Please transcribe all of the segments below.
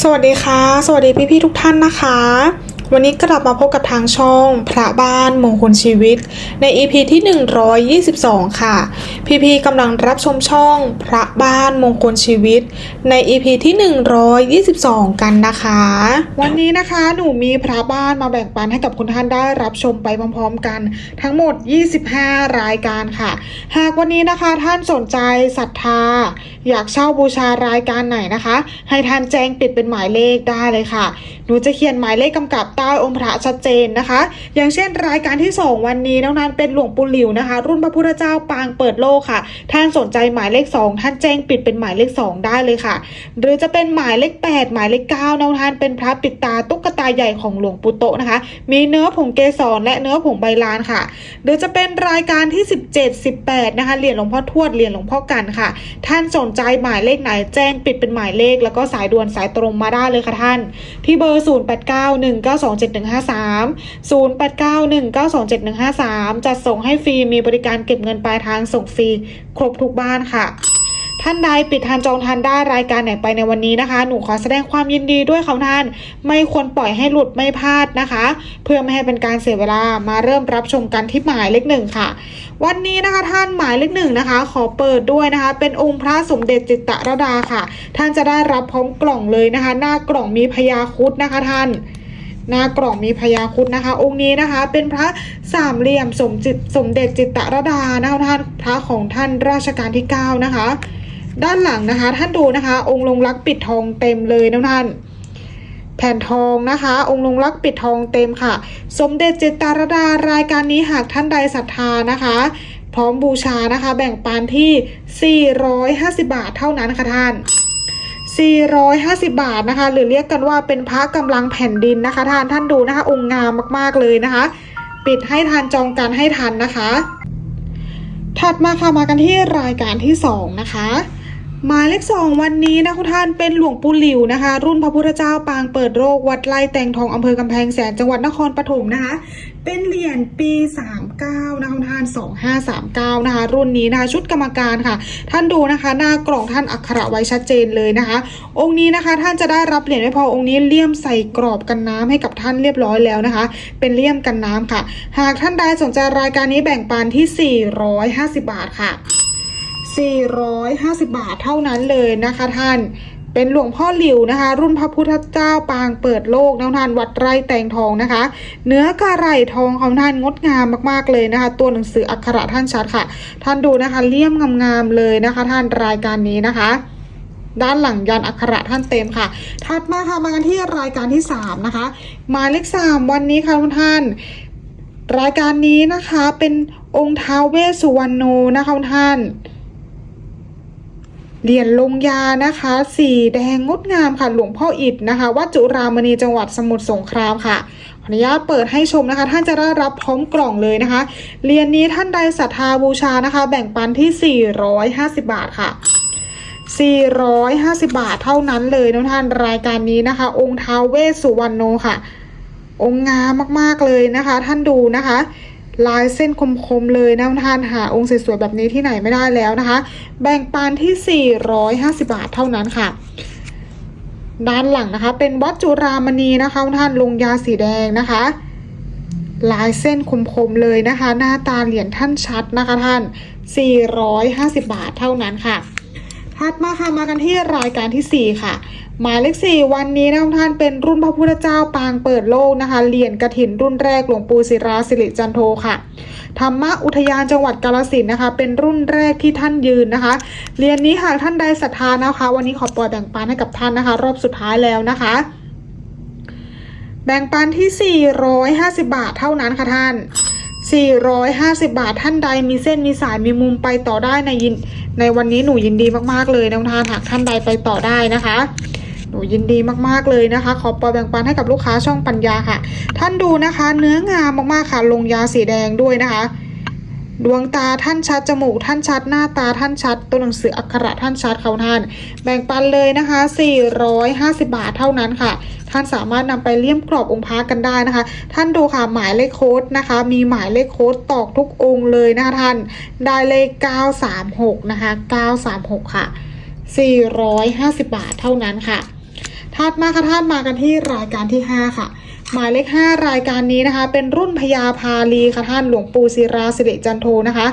สวัสดีค่ะ สวัสดีพี่ๆทุกท่านนะคะ วันนี้กลับมาพบกับทางช่อง พระบ้านมงคลชีวิต ใน EP ที่ 122 ค่ะ พี่ๆกำลังรับชมช่อง พระบ้านมงคลชีวิต ใน EP ที่ 122 กันนะคะ วันนี้นะคะหนูมีพระบ้านมาแบ่งปันให้กับคุณท่านได้รับชมไปพร้อมๆกัน ทั้งหมด 25 รายการค่ะ หากวันนี้นะคะท่านสนใจศรัทธา อยากเช่าบูชารายการไหนนะคะ ให้ท่านแจ้งปิดเป็นหมายเลขได้เลยค่ะ หนูจะเขียนหมายเลขกำกับใต้องค์พระชัดเจนนะคะ อย่างเช่นรายการที่ 2 วันนี้น้องนันเป็นหลวงปู่หลิวนะคะ รุ่นพระพุทธเจ้าปางเปิดโลกค่ะ ท่านสนใจหมายเลข 2 ท่านแจ้งปิดเป็นหมายเลข 2 ได้เลยค่ะ หรือจะเป็นหมายเลข 8 หมายเลข 9 น้องท่านเป็นพระปิดตาตุ๊กตาใหญ่ของหลวงปู่โตนะคะ มีเนื้อผงเกสรและเนื้อผงใบลานค่ะ หรือจะเป็นรายการที่ 17 18นะคะเหรียญหลวงพ่อทวดเหรียญหลวงพ่อกันค่ะ ท่านสนใจหมายเลขไหนแจ้งปิดเป็นหมายเลข แล้วก็สายด่วนสายตรงมาได้เลยค่ะท่าน ที่เบอร์0891927153 0891927153 จัดส่งให้ฟรีมีบริการเก็บเงินปลายทางส่งฟรีครบทุกบ้านค่ะท่านใดปิดทานจองทานได้รายการไหนไปในวันนี้นะคะ หนูขอแสดงความยินดีด้วยเขาท่าน ไม่ควรปล่อยให้หลุดไม่พลาดนะคะ เพื่อไม่ให้เป็นการเสียเวลามาเริ่มรับชมกันที่หมายเลขหนึ่งค่ะ วันนี้นะคะท่านหมายเลขหนึ่งนะคะ ขอเปิดด้วยนะคะ เป็นองค์พระสมเด็จจิตตรดาค่ะ ท่านจะได้รับพร้อมกล่องเลยนะคะ หน้ากล่องมีพญาคุดนะคะท่าน หน้ากล่องมีพญาคุดนะคะ องค์นี้นะคะ เป็นพระสามเหลี่ยมสมจิตสมเด็จจิตตรดานะคะท่านพระของท่านราชการที่ 9 นะคะ ด้านหลังนะคะ ท่านดูนะคะ องค์ลงรักปิดทองเต็มเลยนะท่านแผ่นทองนะคะ องค์ลงรักปิดทองเต็มค่ะ สมเด็จจิตตรดารายการนี้หากท่านใดศรัทธานะคะ พร้อมบูชานะคะ แบ่งปันที่ 450 บาทเท่านั้นค่ะท่าน 450 บาทนะคะ หรือเรียกกันว่าเป็นพระกำลังแผ่นดินนะคะท่านท่านดูนะคะ องค์งามมากๆเลยนะคะ ปิดให้ทันจองกันให้ทันนะคะ ถัดมาค่ะมากันที่รายการที่สองนะคะหมายเลขสองวันนี้นะคุณท่านเป็นหลวงปู่หลิวนะคะ รุ่นพระพุทธเจ้าปางเปิดโลกวัดไร่แตงทองอำเภอกำแพงแสนจังหวัดนครปฐมนะคะ เป็นเหรียญปี 39 นะคะท่าน 2539 นะคะ รุ่นนี้นะคะชุดกรรมการค่ะ ท่านดูนะคะ หน้ากล่องท่านอักขระไว้ชัดเจนเลยนะคะ องค์นี้นะคะท่านจะได้รับเหรียญไม่พอองค์นี้เลี่ยมใส่กรอบกันน้ำให้กับท่านเรียบร้อยแล้วนะคะ เป็นเลี่ยมกันน้ำค่ะ หากท่านใดสนใจรายการนี้แบ่งปันที่ 450 บาทค่ะ 450 บาทเท่านั้นเลยนะคะท่าน เป็นหลวงพ่อหลิวนะคะ รุ่นพระพุทธเจ้าปางเปิดโลกนะท่านวัดไร่แตงทองนะคะ เนื้อกระไรทองของท่านงดงามมากๆเลยนะคะ ตัวหนังสืออักขระท่านชัดค่ะ ท่านดูนะคะเลี่ยมงามๆเลยนะคะ ท่านรายการนี้นะคะด้านหลังยันอักขระท่านเต็มค่ะ ถัดมาค่ะมากันที่รายการที่ 3 นะคะ หมายเลข3วันนี้ค่ะทุกท่าน รายการนี้นะคะเป็นองค์ท้าวเวสสุวรรณโนนะคะทุกท่าน เหรียญลงยานะคะ สีแดงงดงามค่ะ หลวงพ่ออิฐนะคะวัดจุรามณีจังหวัดสมุทรสงครามค่ะขออนุญาตเปิดให้ชมนะคะ ท่านจะได้รับพร้อมกล่องเลยนะคะเหรียญนี้ท่านใดศรัทธาบูชานะคะ แบ่งปันที่ 450 บาทค่ะ 450 บาทเท่านั้นเลยนะท่านรายการนี้นะคะ องค์ท้าวเวสสุวรรณโนค่ะ องค์งามมากๆเลยนะคะ ท่านดูนะคะ ลายเส้นคมๆเลยนะท่านหาองค์สวยๆแบบนี้ที่ไหนไม่ได้แล้วนะคะ แบ่งปันที่ 450 บาทเท่านั้นค่ะ ด้านหลังนะคะ เป็นวัดจุรามณีนะคะท่านลงยาสีแดงนะคะลายเส้นคมๆเลยนะคะ หน้าตาเหรียญท่านชัดนะคะท่าน 450 บาทเท่านั้นค่ะถัดมาค่ะมากันที่รายการที่ 4 ค่ะ หมายเลขสี่วันนี้นะท่านเป็นรุ่นพระพุทธเจ้าปางเปิดโลกนะคะเหรียญกระถินรุ่นแรกหลวงปู่ศิราสิริจันโทค่ะธรรมอุทยานจังหวัดกาลสินนะคะ เป็นรุ่นแรกที่ท่านยืนนะคะเหรียญนี้หากท่านใดศรัทธานะคะ วันนี้ขอปล่อยแบ่งปันให้กับท่านนะคะ รอบสุดท้ายแล้วนะคะ แบ่งปันที่ 450 บาทเท่านั้นค่ะท่าน 450 บาทท่านใดมีเส้นมีสายมีมุมไปต่อได้ในยินในวันนี้หนูยินดีมากๆเลยนะท่านหากท่านใดไปต่อได้นะคะ หนูยินดีมากๆเลยนะคะ ขอปล่อยแบ่งปันให้กับลูกค้าช่องปัญญาค่ะ ท่านดูนะคะ เนื้องามมากๆค่ะ ลงยาสีแดงด้วยนะคะ ดวงตาท่านชัดจมูก ท่านชัดหน้าตาท่านชัด ตัวหนังสืออักขระท่านชัดเขาท่าน แบ่งปันเลยนะคะ 450 บาทเท่านั้นค่ะ ท่านสามารถนำไปเลี่ยมกรอบองค์พระกันได้นะคะ ท่านดูค่ะหมายเลขโค้ดนะคะ มีหมายเลขโค้ดตอกทุกองค์เลยนะคะท่าน ได้เลข 936 นะคะ 936 ค่ะ450 บาทเท่านั้นค่ะ ถัดมาค่ะท่านมากันที่รายการที่ 5 ค่ะ หมายเลข 5 รายการนี้นะคะ เป็นรุ่นพญาพาลีค่ะท่านหลวงปู่ศิราสิริจันโทนะคะ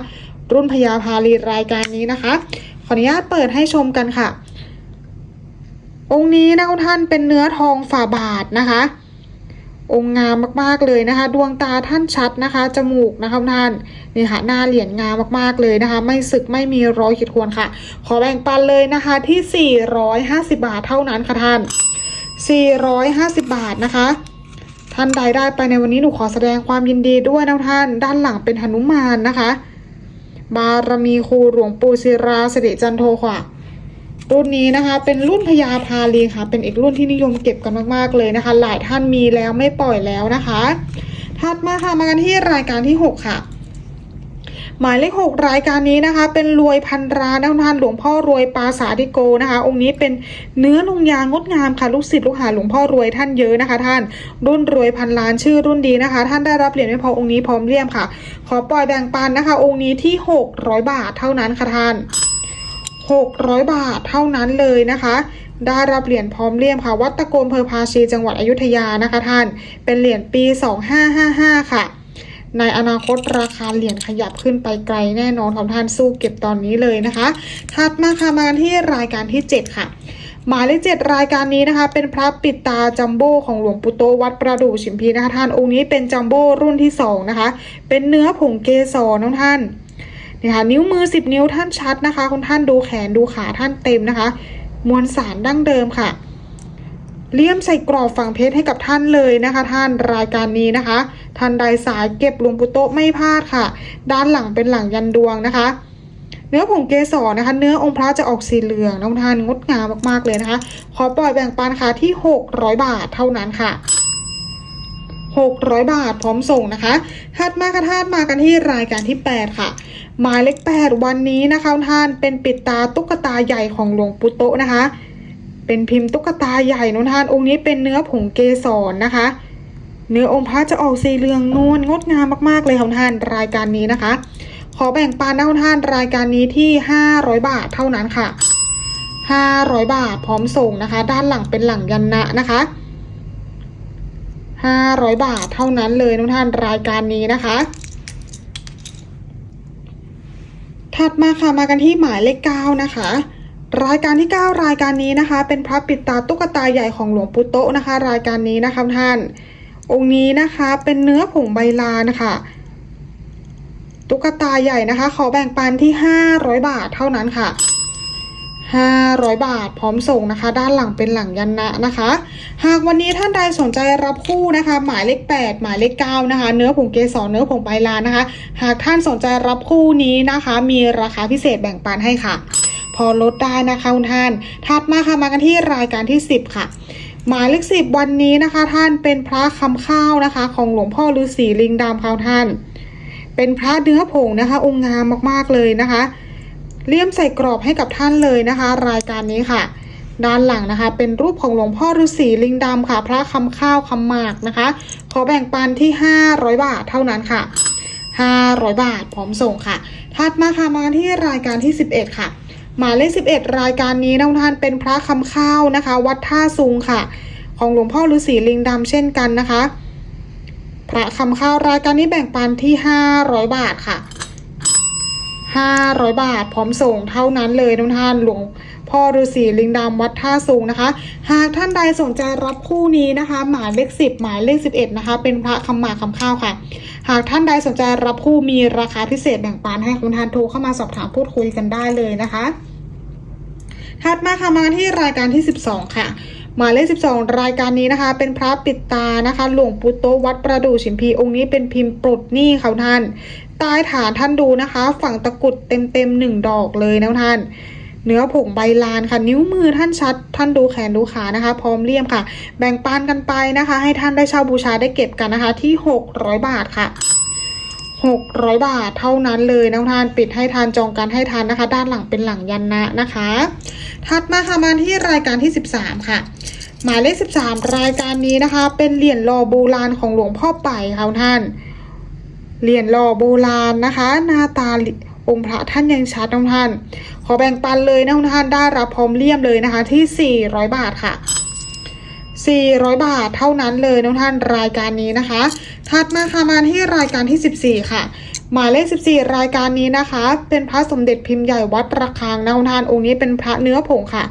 รุ่นพญาพาลีรายการนี้นะคะ ขออนุญาตเปิดให้ชมกันค่ะ องค์นี้นะคะท่านเป็นเนื้อทองฝ่าบาทนะคะ องค์งามมากๆเลยนะคะ ดวงตาท่านชัดนะคะ จมูกนะคะท่านนี่ค่ะหน้าเหรียญงามมากๆเลยนะคะ ไม่สึกไม่มีรอยขีดข่วนค่ะ ขอแบ่งปันเลยนะคะที่ 450 บาทเท่านั้นค่ะท่าน 450 บาทนะคะ ท่านใดได้ไปในวันนี้หนูขอแสดงความยินดีด้วยนะท่าน ด้านหลังเป็นหนุมานนะคะ บารมีครูหลวงปู่ศิราเสิริจันโทค่ะ รุ่นนี้นะคะเป็นรุ่นพญาพาลีค่ะ เป็นอีกรุ่นที่นิยมเก็บกันมากๆเลยนะคะ หลายท่านมีแล้วไม่ปล่อยแล้วนะคะ ถัดมาค่ะมากันที่รายการที่ 6 ค่ะ หมายเลขหกรายการนี้นะคะ เป็นรวยพันร้านะท่านหลวงพ่อรวยปาสาธิโกนะคะ องค์นี้เป็นเนื้อลงยางงดงามค่ะลูกศิษย์ลูกหาหลวงพ่อรวยท่านเยอะนะคะ ท่านรุ่นรวยพันล้านชื่อรุ่นดีนะคะ ท่านได้รับเหรียญไม่พอองค์นี้พร้อมเลี่ยมค่ะ ขอปล่อยแบ่งปันนะคะ องค์นี้ที่600บาทเท่านั้นค่ะท่าน 600 บาทเท่านั้นเลยนะคะ ได้รับเหรียญพร้อมเลี่ยมค่ะ วัดตะโกนเพอพาชีจังหวัดอยุธยานะคะท่าน เป็นเหรียญปี 2555 ค่ะ ในอนาคตราคาเหรียญขยับขึ้นไปไกลแน่นอนของท่านสู้เก็บตอนนี้เลยนะคะ ถัดมาค่ะมาที่รายการที่ 7 ค่ะหมายเลขเจ็ดรายการนี้นะคะ เป็นพระปิดตาจัมโบ้ของหลวงปู่โตวัดประดู่ชิมพีนะคะท่านองค์นี้เป็นจัมโบ้รุ่นที่สองนะคะ เป็นเนื้อผงเกสรน้องท่าน นี่ค่ะนิ้วมือ 10 นิ้วท่านชัดนะคะคุณท่านดูแขนดูขาท่านเต็มนะคะ มวลสารดั้งเดิมค่ะ เลี่ยมใส่กรอบฝั่งเพชรให้กับท่านเลยนะคะ ท่านรายการนี้นะคะ ท่านใดสายเก็บหลวงปู่โตไม่พลาดค่ะ ด้านหลังเป็นหลังยันดวงนะคะ เนื้อผงเกสรนะคะ เนื้อองค์พระจะออกสีเหลืองน้องท่านงดงามมากๆเลยนะคะ ขอปล่อยแบ่งปันค่ะที่ 600 บาทเท่านั้นค่ะ600 บาทพร้อมส่งนะคะถัดมากระทาดมากันที่รายการที่ 8 ค่ะ หมายเลข8วันนี้นะคะท่านเป็นปิดตาตุ๊กตาใหญ่ของหลวงปู่โตนะคะ เป็นพิมพ์ตุ๊กตาใหญ่นนท่านองค์นี้เป็นเนื้อผงเกสรนะคะ เนื้อองค์พระจะออกสีเหลืองนวลงดงามมากๆเลยค่ะท่านรายการนี้นะคะ ขอแบ่งปันนะท่านรายการนี้ที่ 500 บาทเท่านั้นค่ะ 500 บาทพร้อมส่งนะคะ ด้านหลังเป็นหลังยันนะนะคะ500 บาทเท่านั้นเลยทุกท่านรายการนี้นะคะ ถัดมาค่ะมากันที่หมายเลขเก้านะคะ รายการที่ 9 รายการนี้นะคะ เป็นพระปิดตาตุ๊กตาใหญ่ของหลวงปู่โตนะคะ รายการนี้นะคะท่าน องค์นี้นะคะเป็นเนื้อผงใบลานนะคะตุ๊กตาใหญ่นะคะขอแบ่งปันที่ 500 บาทเท่านั้นค่ะ 500 บาท พร้อมส่งนะคะ ด้านหลังเป็นหลังยันนะนะคะ หากวันนี้ท่านใดสนใจรับคู่นะคะ หมายเลข 8 หมายเลข9นะคะ เนื้อผงเกสรเนื้อผงใบลานนะคะ หากท่านสนใจรับคู่นี้นะคะ มีราคาพิเศษแบ่งปันให้ค่ะ พอลดได้นะคะคุณท่าน ถัดมาค่ะมากันที่รายการที่ 10 ค่ะหมายเลขสิบวันนี้นะคะ ท่านเป็นพระคำข้าวนะคะ ของหลวงพ่อฤาษีลิงดำค่ะท่าน เป็นพระเนื้อผงนะคะ องค์งามมากๆเลยนะคะ เลี่ยมใส่กรอบให้กับท่านเลยนะคะ รายการนี้ค่ะ ด้านหลังนะคะ เป็นรูปของหลวงพ่อฤาษีลิงดำค่ะ พระคำข้าวคำหมากนะคะ ขอแบ่งปันที่ 500 บาทเท่านั้นค่ะ 500 บาทพร้อมส่งค่ะ ถัดมาค่ะมากันที่รายการที่ 11 ค่ะ หมายเลข 11 รายการนี้นะท่านเป็นพระคำข้าวนะคะ วัดท่าซุงค่ะ ของหลวงพ่อฤาษีลิงดำเช่นกันนะคะ พระคำข้าวรายการนี้แบ่งปันที่ 500 บาทค่ะ 500 บาท พร้อมส่งเท่านั้นเลยทุกท่านหลวงพ่อฤาษีลิงดำวัดท่าสูงนะคะ หากท่านใดสนใจรับคู่นี้นะคะ หมายเลข 10 หมายเลข 11 นะคะ เป็นพระคำหมาคำข้าวค่ะ หากท่านใดสนใจรับคู่มีราคาพิเศษแบ่งปันให้คุณทานโทรเข้ามาสอบถามพูดคุยกันได้เลยนะคะถัดมาค่ะมาที่รายการที่ 12 ค่ะหมายเลข 12 รายการนี้นะคะ เป็นพระปิดตานะคะ หลวงปู่โตวัดประดู่ฉิมพีองค์นี้เป็นพิมพ์ปลดหนี้เขาท่าน ใต้ฐานท่านดูนะคะ ฝั่งตะกุดเต็มเต็มๆหนึ่งดอกเลยนะท่าน เนื้อผงใบลานค่ะ นิ้วมือท่านชัด ท่านดูแขนดูขานะคะ พร้อมเลี่ยมค่ะ แบ่งปันกันไปนะคะ ให้ท่านได้เช่าบูชาได้เก็บกันนะคะ ที่ 600 บาทค่ะ600 บาทเท่านั้นเลยนะท่านปิดให้ทานจองกันให้ทานนะคะ ด้านหลังเป็นหลังยันนะนะคะ ถัดมาค่ะมาที่รายการที่ 13 ค่ะ หมายเลข 13 รายการนี้นะคะ เป็นเหรียญรอโบราณของหลวงพ่อไปค่ะท่าน เหรียญรอโบราณนะคะ หน้าตาองค์พระท่านยังชัดนะท่าน ขอแบ่งปันเลยนะท่านได้รับพร้อมเลี่ยมเลยนะคะ ที่ 400 บาทค่ะ 400 บาทเท่านั้นเลยน้องท่านรายการนี้นะคะ ถัดมาค่ะมาที่รายการที่ 14 ค่ะ หมายเลข 14 รายการนี้นะคะ เป็นพระสมเด็จพิมพ์ใหญ่วัดระฆังนะท่านองค์นี้เป็นพระเนื้อผงค่ะ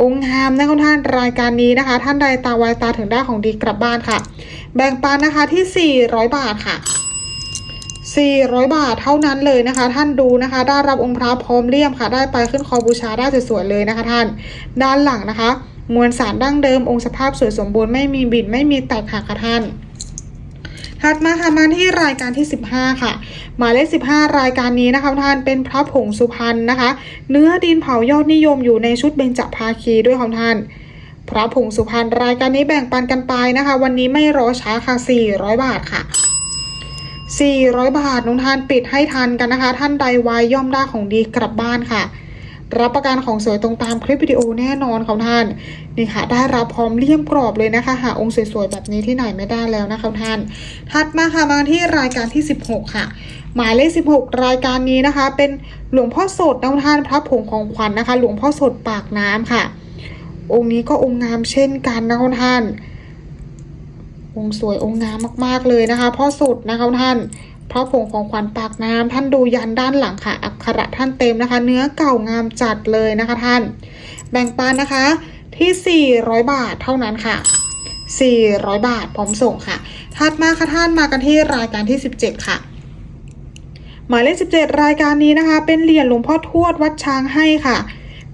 องค์งามนะท่านรายการนี้นะคะ ท่านใดตาไวตาถึงได้ของดีกลับบ้านค่ะ แบ่งปันนะคะที่ 400 บาทค่ะ 400 บาทเท่านั้นเลยนะคะ ท่านดูนะคะ ได้รับองค์พระพร้อมเลี่ยมค่ะ ได้ไปขึ้นคอบูชาได้สวยๆเลยนะคะท่าน ด้านหลังนะคะ มวลสารดั้งเดิมองค์สภาพสวยสมบูรณ์ไม่มีบิดไม่มีแตกหักค่ะท่านถัดมาค่ะมาที่รายการที่ 15 ค่ะ หมายเลข 15 รายการนี้นะคะท่านเป็นพระผงสุพรรณนะคะ เนื้อดินเผายอดนิยมอยู่ในชุดเบญจภาคีด้วยของท่าน พระผงสุพรรณรายการนี้แบ่งปันกันไปนะคะ วันนี้ไม่รอช้าค่ะ 400 บาทค่ะ 400 บาทน้องทานปิดให้ทันกันนะคะ ท่านใดวายย่อมได้ของดีกลับบ้านค่ะ รับประกันของสวยตรงตามคลิปวิดีโอแน่นอนของท่านนี่ค่ะ ได้รับพร้อมเลี่ยมกรอบเลยนะคะ หาองค์สวยๆแบบนี้ที่ไหนไม่ได้แล้วนะคะท่าน ถัดมาค่ะมาที่รายการที่ 16 ค่ะ หมายเลข 16 รายการนี้นะคะ เป็นหลวงพ่อสดนะท่านพระผงของขวัญนะคะ หลวงพ่อสดปากน้ำค่ะ องค์นี้ก็องค์งามเช่นกันนะคุณท่าน องค์สวยองค์งามมากๆเลยนะคะพ่อสุดนะคะท่านพระผงของขวัญปากน้ำท่านดูยันด้านหลังค่ะ อักขระท่านเต็มนะคะ เนื้อเก่างามจัดเลยนะคะท่าน แบ่งปันนะคะที่ 400 บาทเท่านั้นค่ะ 400 บาทพร้อมส่งค่ะ ถัดมาค่ะท่านมากันที่รายการที่ 17 ค่ะ หมายเลข 17 รายการนี้นะคะ เป็นเหรียญหลวงพ่อทวดวัดช้างให้ค่ะ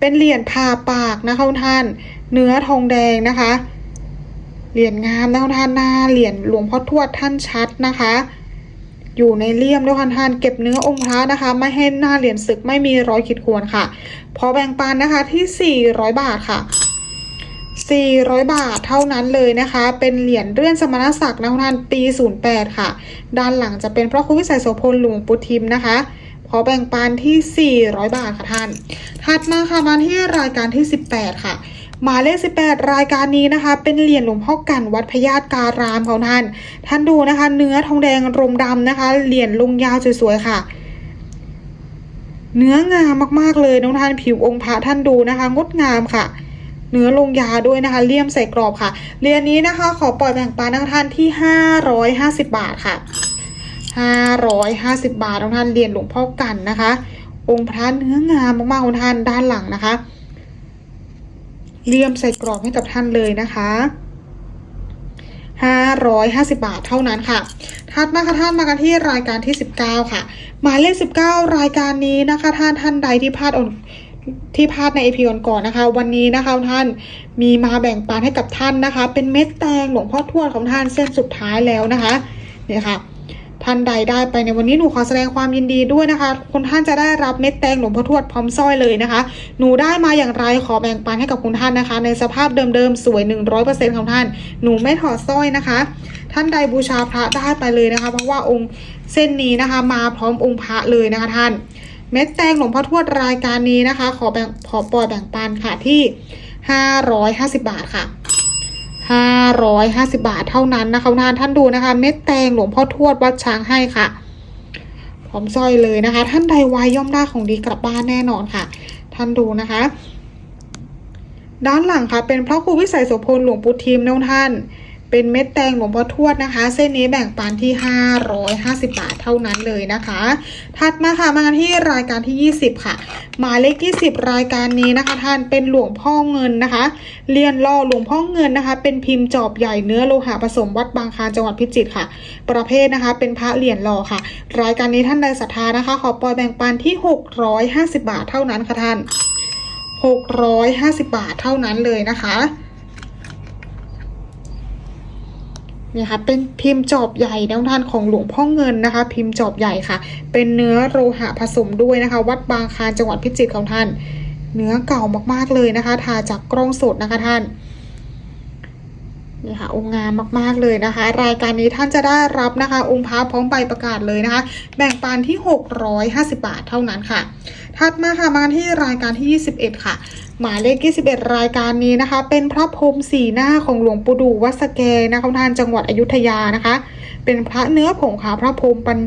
เป็นเหรียญผ่าปากนะคะท่าน เนื้อทองแดงนะคะ เหรียญงามนะคะท่านหน้าเหรียญหลวงพ่อทวดท่านชัดนะคะ อยู่ในเลี่ยมด้วยค่ะท่านเก็บเนื้อองค์พระนะคะ ไม่ให้หน้าเหรียญศึกไม่มีรอยขีดข่วนค่ะ พอแบ่งปันนะคะที่ 400 บาทค่ะ 400 บาทเท่านั้นเลยนะคะ เป็นเหรียญเลื่อนสมณศักดิ์นะท่านปี 08 ค่ะ ด้านหลังจะเป็นพระครูวิสัยโสพลหลวงปู่ทิมนะคะพอแบ่งปันที่ 400 บาทค่ะท่าน ถัดมาค่ะมาที่รายการที่ 18 ค่ะ หมายเลข 18 รายการนี้นะคะ เป็นเหรียญหลวงพ่อกันวัดพญาตการามของท่าน ท่านดูนะคะ เนื้อทองแดงรมดำนะคะ เหรียญลงยาวสวยๆค่ะ เนื้องามมากๆเลยน้องท่านผิวองค์พระท่านดูนะคะ งดงามค่ะเนื้อลงยาด้วยนะคะเลี่ยมใส่กรอบค่ะเหรียญนี้นะคะขอปล่อยแบ่งปันน้องท่านที่ 550 บาทค่ะ 550 บาทน้องท่านเหรียญหลวงพ่อกันนะคะ องค์พระเนื้องามมากๆของท่านด้านหลังนะคะ เลี่ยมใส่กรอบให้กับท่านเลยนะคะ550 บาทเท่านั้นค่ะถัดมาค่ะท่านมากันที่รายการที่ 19 ค่ะ หมายเลข 19 รายการนี้นะคะท่านท่านใดที่พลาดอนที่พลาดในเอพีก่อนนะคะ วันนี้นะคะท่านมีมาแบ่งปันให้กับท่านนะคะ เป็นเม็ดแตงหลวงพ่อทวดของท่านเส้นสุดท้ายแล้วนะคะเนี่ยค่ะ ท่านใดได้ไปในวันนี้หนูขอแสดงความยินดีด้วยนะคะ คุณท่านจะได้รับเม็ดแตงหลวงพ่อทวดพร้อมสร้อยเลยนะคะ หนูได้มาอย่างไรขอแบ่งปันให้กับคุณท่านนะคะ ในสภาพเดิมๆสวย 100%ของท่าน หนูไม่ถอดสร้อยนะคะ ท่านใดบูชาพระได้ไปเลยนะคะ เพราะว่าองค์เส้นนี้นะคะ มาพร้อมองค์พระเลยนะคะท่าน เม็ดแตงหลวงพ่อทวดรายการนี้นะคะ ขอแบ่งขอปล่อยแบ่งปันค่ะที่ 550 บาทค่ะ 550 บาทเท่านั้นนะคะท่านท่านดูนะคะ เม็ดแตงหลวงพ่อทวดวัดช้างให้ค่ะพร้อมสร้อยเลยนะคะ ท่านใดวายย่อมได้ของดีกลับบ้านแน่นอนค่ะ ท่านดูนะคะ ด้านหลังค่ะ เป็นพระครูวิสัยโสพลหลวงปู่ทิมนะท่าน เป็นเม็ดแตงหลวงพ่อทวดนะคะ เส้นนี้แบ่งปันที่ 550 บาทเท่านั้นเลยนะคะ ถัดมาค่ะมาที่รายการที่ 20 ค่ะ หมายเลข20รายการนี้นะคะ ท่านเป็นหลวงพ่อเงินนะคะ เรียนล่อหลวงพ่อเงินนะคะ เป็นพิมพ์จอบใหญ่เนื้อโลหะผสมวัดบางคานจังหวัดพิจิตรค่ะ ประเภทนะคะ เป็นพระเหรียญหล่อค่ะ รายการนี้ท่านใดศรัทธานะคะ ขอปล่อยแบ่งปันที่ 650 บาทเท่านั้นค่ะท่าน650 บาทเท่านั้นเลยนะคะเนี่ยค่ะเป็นพิมพ์จอบใหญ่นะท่านของหลวงพ่อเงินนะคะ พิมพ์จอบใหญ่ค่ะ เป็นเนื้อโลหะผสมด้วยนะคะ วัดบางคานจังหวัดพิจิตรของท่าน เนื้อเก่ามากๆเลยนะคะ ทาจากกล้องสดนะคะท่านนี่ค่ะองค์งามมากๆเลยนะคะ รายการนี้ท่านจะได้รับนะคะ องค์พระพร้อมใบประกาศเลยนะคะ แบ่งปันที่ 650 บาทเท่านั้นค่ะ ถัดมาค่ะมาที่รายการที่ 21 ค่ะ หมายเลข21รายการนี้นะคะ เป็นพระพรมสีหน้าของหลวงปู่ดูวัดสแกนะคะท่านจังหวัดอยุธยานะคะ เป็นพระเนื้อผงค่ะพระพรมปัน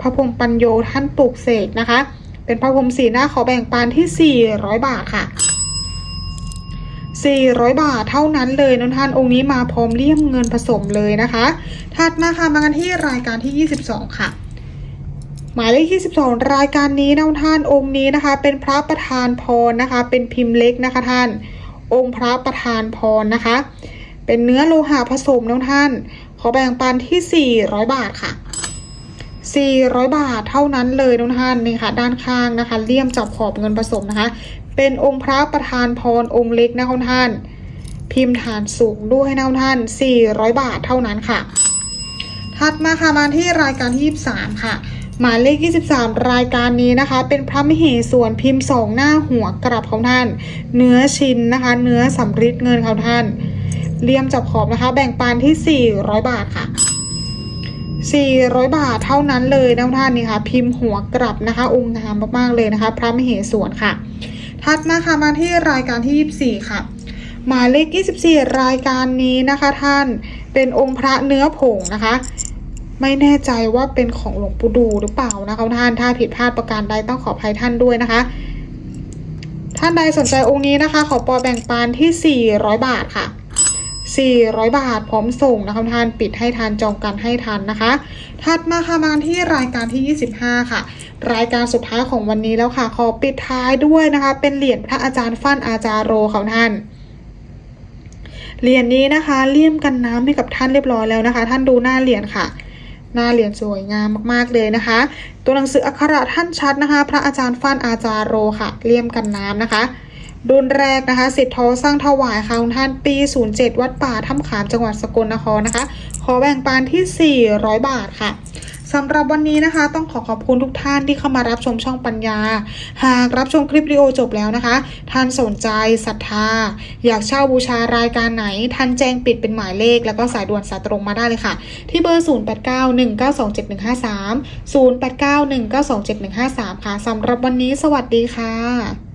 พระพรมปัญโยท่านปลูกเสกนะคะ เป็นพระพรมสีหน้าขอแบ่งปันที่ 400 บาทค่ะ 400 บาทเท่านั้นเลยน้องท่านองค์นี้มาพร้อมเลี่ยมเงินผสมเลยนะคะ ถัดมาค่ะมากันที่รายการที่ 22 ค่ะ หมายเลขที่ 12 รายการนี้น้องท่านองค์นี้นะคะ เป็นพระประธานพรนะคะ เป็นพิมพ์เล็กนะคะท่าน องค์พระประธานพรนะคะ เป็นเนื้อโลหะผสมน้องท่าน ขอแบ่งปันที่ 400 บาทค่ะ 400 บาทเท่านั้นเลยน้องท่านนี่ค่ะ ด้านข้างนะคะเลี่ยมจับขอบเงินผสมนะคะ เป็นองค์พระประธานพรองค์เล็กนะคุณท่านพิมพ์ฐานสูงด้วยนะท่าน 400 บาทเท่านั้นค่ะ ถัดมาค่ะมาที่รายการที่ 23 ค่ะ หมายเลข 23 รายการนี้นะคะ เป็นพระมเหส่วนพิมพ์สองหน้าหัวกลับของท่าน เนื้อชิ้นนะคะ เนื้อสำริดเงินของท่านเลี่ยมจับขอบนะคะ แบ่งปันที่ 400 บาทค่ะ 400 บาทเท่านั้นเลยนะท่านนี่ค่ะ พิมพ์หัวกลับนะคะ องค์งามมากๆเลยนะคะ พระมเหสวนค่ะ ถัดมาค่ะมาที่รายการที่ 24 ค่ะหมายเลข 24 รายการนี้นะคะท่านเป็นองค์พระเนื้อผงนะคะ ไม่แน่ใจว่าเป็นของหลวงปู่ดูหรือเปล่านะคะท่านถ้าผิดพลาดประการใดต้องขออภัยท่านด้วยนะคะ ท่านใดสนใจองค์นี้นะคะ ขอปอแบ่งปันที่ 400 บาทค่ะ 400 บาทพร้อมส่งนะคะท่านปิดให้ทานจองกันให้ทันนะคะ ถัดมาค่ะมาที่รายการที่ 25 ค่ะ รายการสุดท้ายของวันนี้แล้วค่ะ ขอปิดท้ายด้วยนะคะ เป็นเหรียญพระอาจารย์ฟั่นอาจารย์โรของท่านเหรียญนี้นะคะเลี่ยมกันน้ำให้กับท่านเรียบร้อยแล้วนะคะ ท่านดูหน้าเหรียญค่ะ หน้าเหรียญสวยงามมากๆเลยนะคะ ตัวหนังสืออักขระท่านชัดนะคะ พระอาจารย์ฟ้านอาจารย์โรค่ะเลี่ยมกันน้ำนะคะรุ่นแรกนะคะสิทธิ์ทอสร้างถวายค่ะคุณท่านปี 07 วัดป่าถ้ำขามจังหวัดสกลนครนะคะ ขอแบ่งปันที่ 400 บาทค่ะ สำหรับวันนี้นะคะ ต้องขอขอบคุณทุกท่านที่เข้ามารับชมช่องปัญญา หากรับชมคลิปวิดีโอจบแล้วนะคะ ท่านสนใจศรัทธา อยากเช่าบูชารายการไหน ท่านแจ้งปิดเป็นหมายเลข แล้วก็สายด่วนสายตรงมาได้เลยค่ะ ที่เบอร์ 0891927153 0891927153 ค่ะสำหรับวันนี้สวัสดีค่ะ